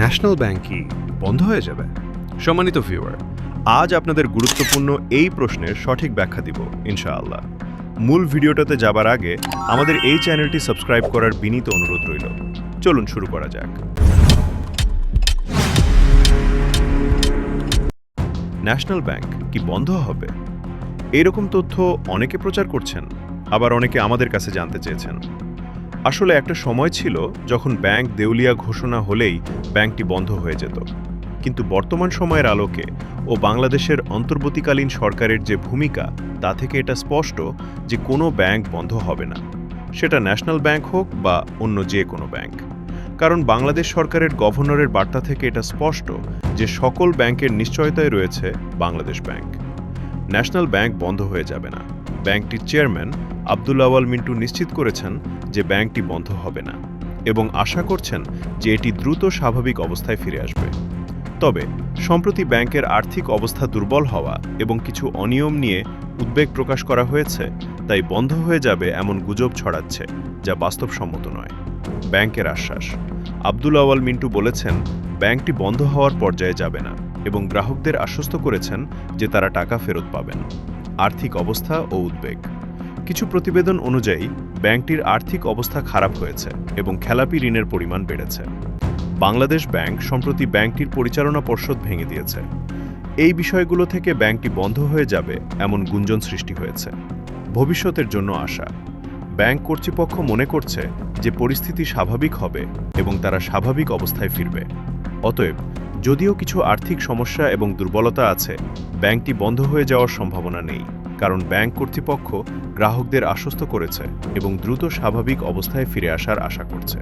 National bank কি বন্ধ হয়ে যাবে। সম্মানিত ভিউয়ার, আজ আপনাদের গুরুত্বপূর্ণ এই প্রশ্নের সঠিক ব্যাখ্যা দিব, ইনশাআল্লাহ। মূল ভিডিওটাতে যাবার আগে আমাদের এই চ্যানেলটি সাবস্ক্রাইব করার বিনীত অনুরোধ রইল। চলুন শুরু করা যাক। ন্যাশনাল ব্যাংক কি বন্ধ হবে? এরকম তথ্য অনেকে প্রচার করছেন, আবার অনেকে আমাদের কাছে জানতে চেয়েছেন। আসলে একটা সময় ছিল যখন ব্যাংক দেউলিয়া ঘোষণা হলেই ব্যাংকটি বন্ধ হয়ে যেত। কিন্তু বর্তমান সময়ের আলোকে ও বাংলাদেশের অন্তর্বর্তীকালীন সরকারের যে ভূমিকা, তা থেকে এটা স্পষ্ট যে কোনো ব্যাংক বন্ধ হবে না। সেটা ন্যাশনাল ব্যাংক হোক বা অন্য যে কোনো ব্যাংক। কারণ বাংলাদেশ সরকারের গভর্নরের বার্তা থেকে এটা স্পষ্ট যে সকল ব্যাংকের নিশ্চয়তায় রয়েছে বাংলাদেশ ব্যাংক। ন্যাশনাল ব্যাংক বন্ধ হয়ে যাবে না। ব্যাংকটির চেয়ারম্যান আব্দুল আওয়াল মিন্টু নিশ্চিত করেছেন যে ব্যাংকটি বন্ধ হবে না এবং আশা করছেন যে এটি দ্রুত স্বাভাবিক অবস্থায় ফিরে আসবে। তবে, সম্প্রতি ব্যাংকের আর্থিক অবস্থা দুর্বল হওয়া এবং কিছু অনিয়ম নিয়ে উদ্বেগ প্রকাশ করা হয়েছে, তাই বন্ধ হয়ে যাবে এমন গুজব ছড়াচ্ছে, যা বাস্তবসম্মত নয়। ব্যাংকের আশ্বাস। আব্দুল আওয়াল মিন্টু বলেছেন, ব্যাংকটি বন্ধ হওয়ার পর্যায়ে যাবে না এবং গ্রাহকদের আশ্বস্ত করেছেন যে তারা টাকা ফেরত পাবেন। আর্থিক অবস্থা ও উদ্বেগ। কিছু প্রতিবেদন অনুযায়ী, ব্যাংকটির আর্থিক অবস্থা খারাপ হয়েছে এবং খেলাপি ঋণের পরিমাণ বেড়েছে। বাংলাদেশ ব্যাংক সম্প্রতি ব্যাংকটির পরিচালনা পর্ষদ ভেঙে দিয়েছে। এই বিষয়গুলো থেকে ব্যাংকটি বন্ধ হয়ে যাবে এমন গুঞ্জন সৃষ্টি হয়েছে। ভবিষ্যতের জন্য আশা। ব্যাংক কর্তৃপক্ষ মনে করছে যে পরিস্থিতি স্বাভাবিক হবে এবং তারা স্বাভাবিক অবস্থায় ফিরবে। অতএব যদিও কিছু আর্থিক সমস্যা এবং দুর্বলতা আছে, ব্যাংকটি বন্ধ হয়ে যাওয়ার সম্ভাবনা নেই, কারণ ব্যাংক কর্তৃপক্ষ গ্রাহকদের আশ্বস্ত করেছে এবং দ্রুত স্বাভাবিক অবস্থায় ফিরে আসার আশা করছে।